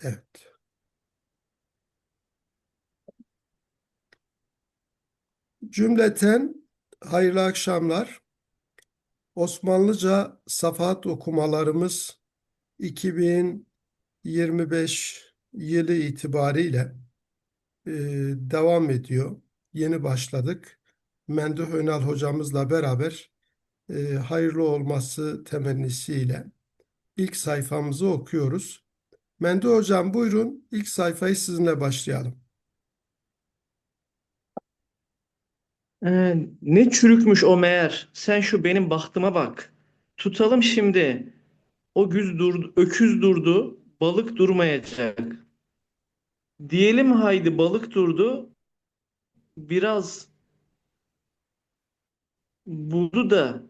Evet. Cümleten hayırlı akşamlar. Osmanlıca safahat okumalarımız 2025 yılı itibariyle e, devam ediyor. Yeni başladık. Menduh Önal hocamızla beraber e, hayırlı olması temennisiyle ilk sayfamızı okuyoruz. Menduh hocam buyurun ilk sayfayı sizinle başlayalım. Ee, ne çürükmüş o meğer. Sen şu benim bahtıma bak. Tutalım şimdi. O güz durdu, öküz durdu, balık durmayacak. Diyelim haydi balık durdu, biraz buldu da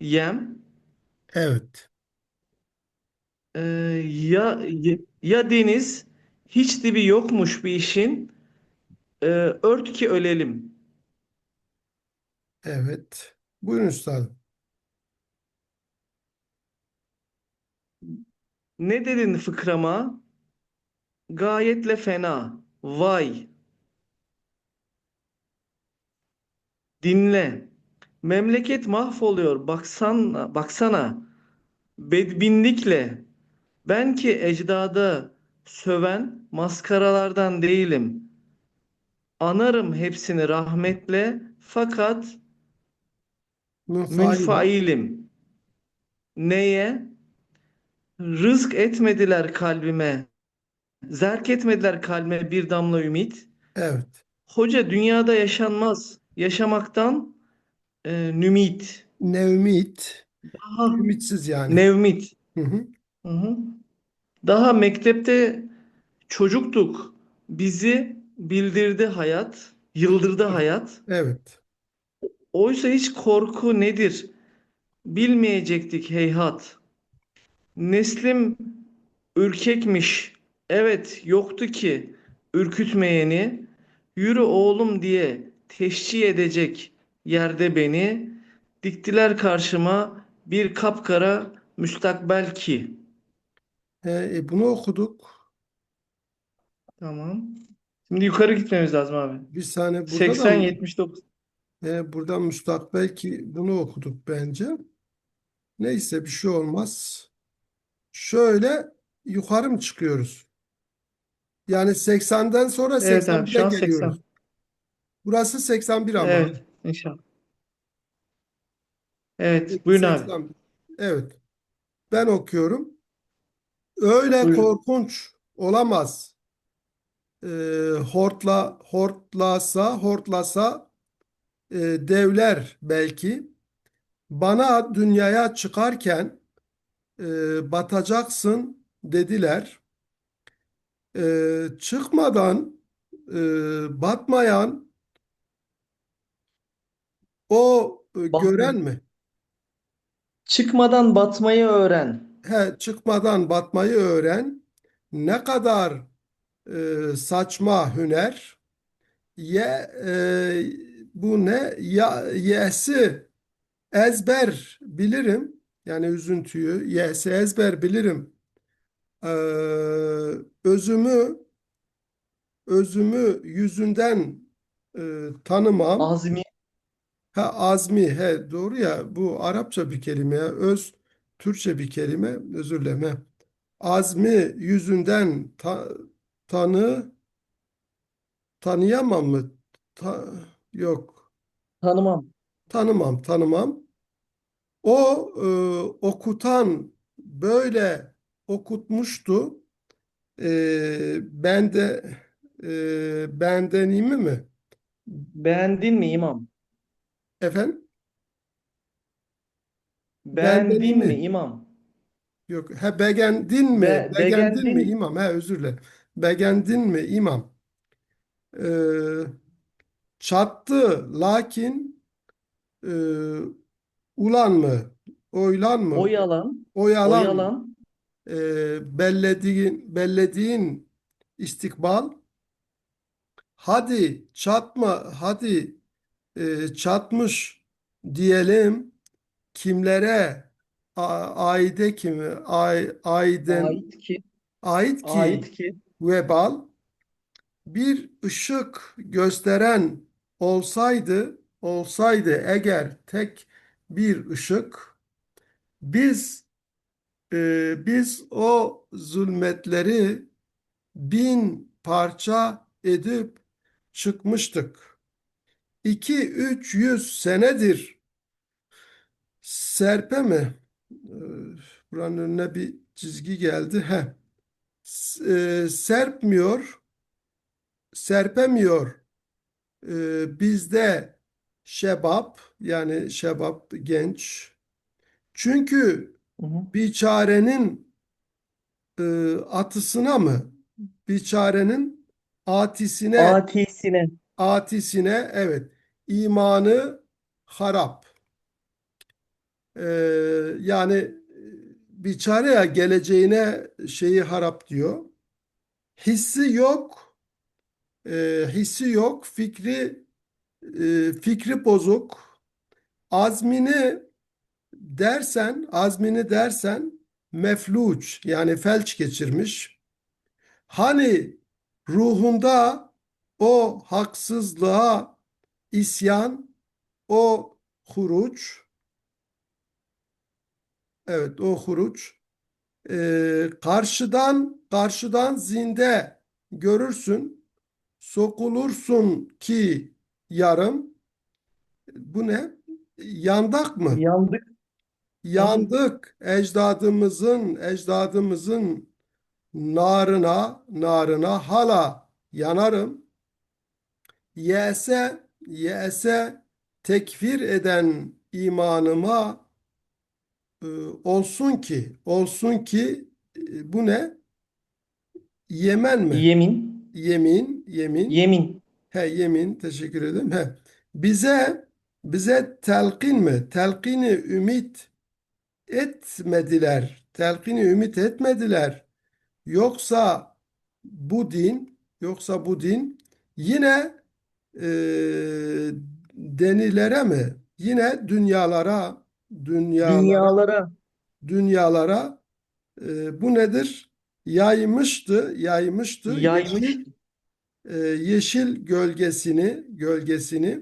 yem. Evet. Ee, ya ya deniz hiç dibi yokmuş bir işin. Ee, ört ki ölelim. Evet. Buyurun üstadım. Ne dedin fıkrama? Gayetle fena. Vay. Dinle. Memleket mahvoluyor. Baksana, baksana. Bedbinlikle. Ben ki ecdada söven maskaralardan değilim. Anarım hepsini rahmetle fakat Münfailim. Neye? Rızk etmediler kalbime. Zerk etmediler kalbime bir damla ümit. Evet. Hoca dünyada yaşanmaz. Yaşamaktan e, nümit. Nevmit. Daha Ümitsiz yani. nevmit. Hı hı. Hı hı. Daha mektepte çocuktuk. Bizi bildirdi hayat, yıldırdı hayat. Evet. Oysa hiç korku nedir bilmeyecektik heyhat. Neslim ürkekmiş. Evet yoktu ki ürkütmeyeni. Yürü oğlum diye teşcih edecek yerde beni. Diktiler karşıma bir kapkara müstakbel ki. E, e, bunu okuduk. Tamam. Şimdi yukarı gitmemiz lazım abi. Bir saniye burada 80 da mı? 79. E, buradan müstakbel ki bunu okuduk bence. Neyse bir şey olmaz. Şöyle yukarı mı çıkıyoruz? Yani 80'den sonra Evet abi 81'e şu an geliyoruz. 80. Burası 81 ama. Evet inşallah. Evet buyurun abi. 81. Evet. Ben okuyorum. Öyle Buyurun. korkunç olamaz. E, hortla hortlasa hortlasa e, devler belki. Bana dünyaya çıkarken e, batacaksın dediler. E, çıkmadan e, batmayan o e, gören mi? Çıkmadan batmayı öğren. He, çıkmadan batmayı öğren. Ne kadar e, saçma hüner. Ye e, bu ne? Ya yesi ezber bilirim. Yani üzüntüyü yesi ezber bilirim. Ee, özümü özümü yüzünden e, tanımam. Azmi Ha azmi he doğru ya bu Arapça bir kelime ya. Öz Türkçe bir kelime özür dilerim. he. Azmi yüzünden ta- tanı tanıyamam mı? Ta- yok. tanımam. Tanımam, tanımam. O e, okutan böyle okutmuştu. E, ben de e, bendenimi mi? Beğendin mi imam? Efendim? Beğendin Bendenimi. mi imam? Yok. Ha beğendin mi? Be- Beğendin mi beğendin- imam? Ha özür dilerim. Beğendin mi imam? E, çattı lakin e, ulan mı? Oylan mı? Oyalan mı? yalan e, bellediğin bellediğin istikbal hadi çatma hadi e, çatmış diyelim kimlere aide kimi ay, aiden ait ki Ait Ait ki ki. vebal bir ışık gösteren olsaydı, olsaydı eğer tek bir ışık, biz e, biz o zulmetleri bin parça edip çıkmıştık. İki üç yüz senedir serpe mi? Ee, Buranın önüne bir çizgi geldi. Heh. S- e, serpmiyor, serpemiyor e, bizde şebap yani şebap genç. Çünkü hı. biçarenin e, atısına mı? Biçarenin atisine Atisine. atisine evet imanı harap. Ee, yani e, biçareye geleceğine şeyi harap diyor. Hissi yok, e, hissi yok, fikri e, fikri bozuk. Azmini dersen, azmini dersen mefluç yani felç geçirmiş. Hani ruhunda o haksızlığa isyan, o huruç, evet o huruç, e, karşıdan karşıdan zinde görürsün, sokulursun ki yarım. Bu ne? Yandak mı? Yandık. Yandık ecdadımızın ecdadımızın narına narına hala yanarım. Yese yese tekfir eden imanıma e, olsun ki olsun ki e, bu ne? Yemen mi? Yemin. Yemin yemin Yemin. he yemin teşekkür ederim he bize bize telkin mi? Telkini ümit etmediler. Telkini ümit etmediler. Yoksa bu din, yoksa bu din yine e, denilere mi? Yine dünyalara, dünyalara, Dünyalara dünyalara e, bu nedir? Yaymıştı, yaymıştı yaymış. yeşil e, yeşil gölgesini, gölgesini.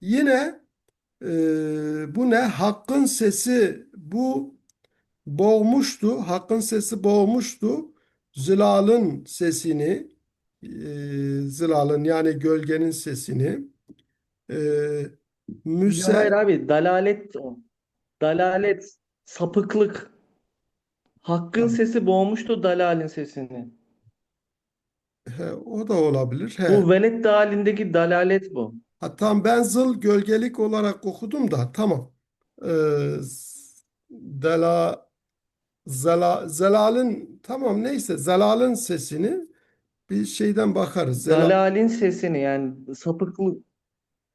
Yine e, bu ne? Hakkın sesi bu boğmuştu. Hakkın sesi boğmuştu. Zilal'ın sesini, e, Zilal'ın yani gölgenin sesini. E, Ya hayır müse, abi dalalet o. Dalalet, sapıklık. Hakkın sesi boğmuştu dalalin sesini. he, o da olabilir. He. Bu velet halindeki dalalet bu. Ha, tamam ben zıl gölgelik olarak okudum da tamam. E, z- dela, zela, Zelal'in tamam neyse Zelal'in sesini bir şeyden bakarız. Zelal, Dalalin sesini yani sapıklık.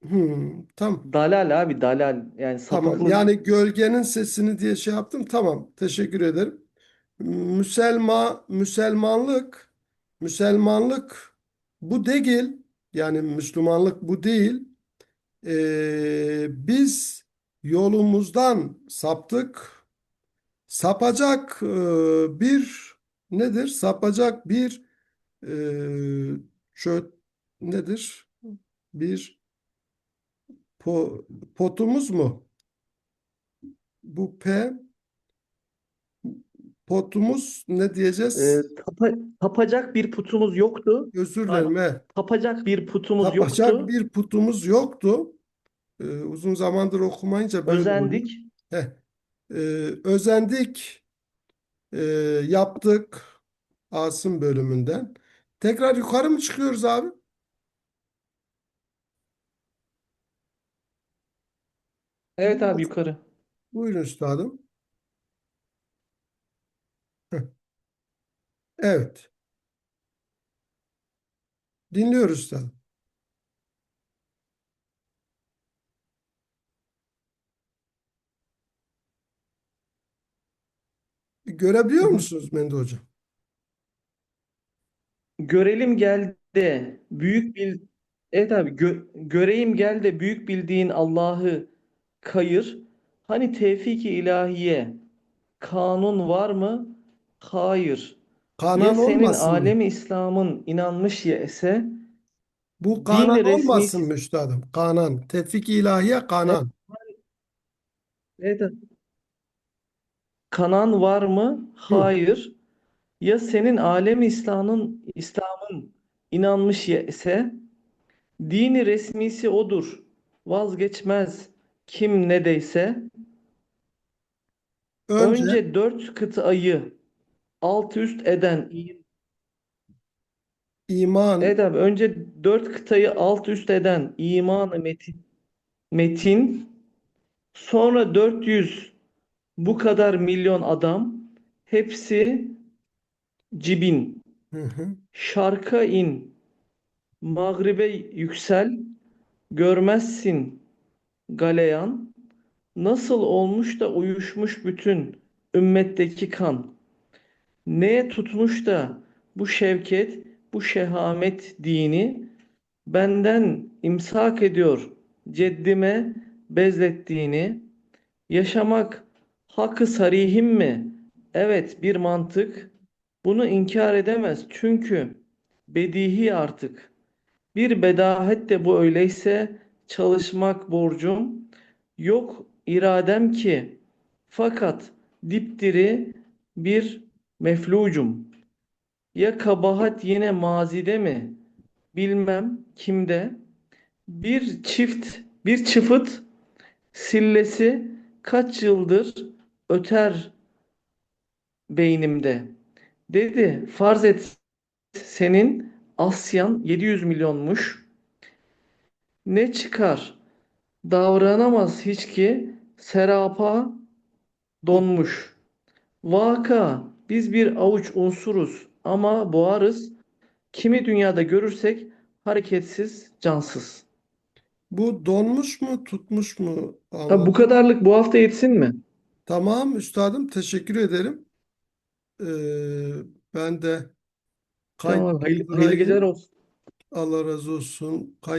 Hmm, tamam. Dalal abi dalal. Yani Tamam. sapıklık. Yani gölgenin sesini diye şey yaptım. Tamam. Teşekkür ederim. Müselma, Müselmanlık, Müselmanlık bu değil. Yani Müslümanlık bu değil. Ee, biz yolumuzdan saptık. Sapacak e, bir nedir? Sapacak bir e, çö, nedir? Bir po, potumuz mu? Bu P potumuz ne Ee, diyeceğiz? tapa- tapacak bir putumuz yoktu. Özür dilerim. he. tapacak bir putumuz Tapacak yoktu. bir putumuz yoktu. Ee, uzun zamandır okumayınca böyle. Özendik. Heh. Ee, özendik, ee, yaptık Asım bölümünden. Tekrar yukarı mı çıkıyoruz abi? Evet abi yukarı. Buyurun üstadım. Evet. Dinliyoruz üstadım. Görebiliyor musunuz Mende Hocam? Görelim gel de büyük bil Evet abi gö- göreyim gel de büyük bildiğin Allah'ı kayır. Hani tevfik-i ilahiye kanun var mı? Hayır. Kanan senin olmasın mı? alemi İslam'ın inanmış ya ise Bu Kanan dini olmasın mı üstadım? Kanan. Tevfik ilahiye Kanan. Evet. Kanan var mı? Hı. Hayır. Ya senin alemi İslam'ın İslam'ın inanmış ya ise dini resmisi odur. Vazgeçmez kim ne deyse. Önce Önce dört kıtayı alt üst eden iman Evet abi önce dört kıtayı alt üst eden iman metin metin sonra 400 bu kadar milyon adam hepsi cibin hı hı. şarka in mağribe yüksel görmezsin galeyan nasıl olmuş da uyuşmuş bütün ümmetteki kan neye tutmuş da bu şevket bu şehamet dini benden imsak ediyor ceddime bezlettiğini yaşamak hakkı sarihim mi? Evet bir mantık bunu inkar edemez çünkü bedihi artık. Bir bedahet de bu öyleyse çalışmak borcum yok iradem ki fakat dipdiri bir meflucum. Ya kabahat yine mazide mi? Bilmem kimde. Bir çift, bir çıfıt sillesi kaç yıldır öter beynimde. Dedi, farz et senin Asyan 700 milyonmuş. Ne çıkar? Davranamaz hiç ki serapa donmuş. Vaka biz bir avuç unsuruz ama boğarız. Kimi dünyada görürsek hareketsiz, cansız. bu donmuş mu tutmuş mu Ha, bu kadarlık bu hafta yetsin mi? Tamam üstadım teşekkür ederim. Ee, ben de kaydı Tamam, hayırlı, hayırlı geceler olsun. Allah razı olsun. Kaydı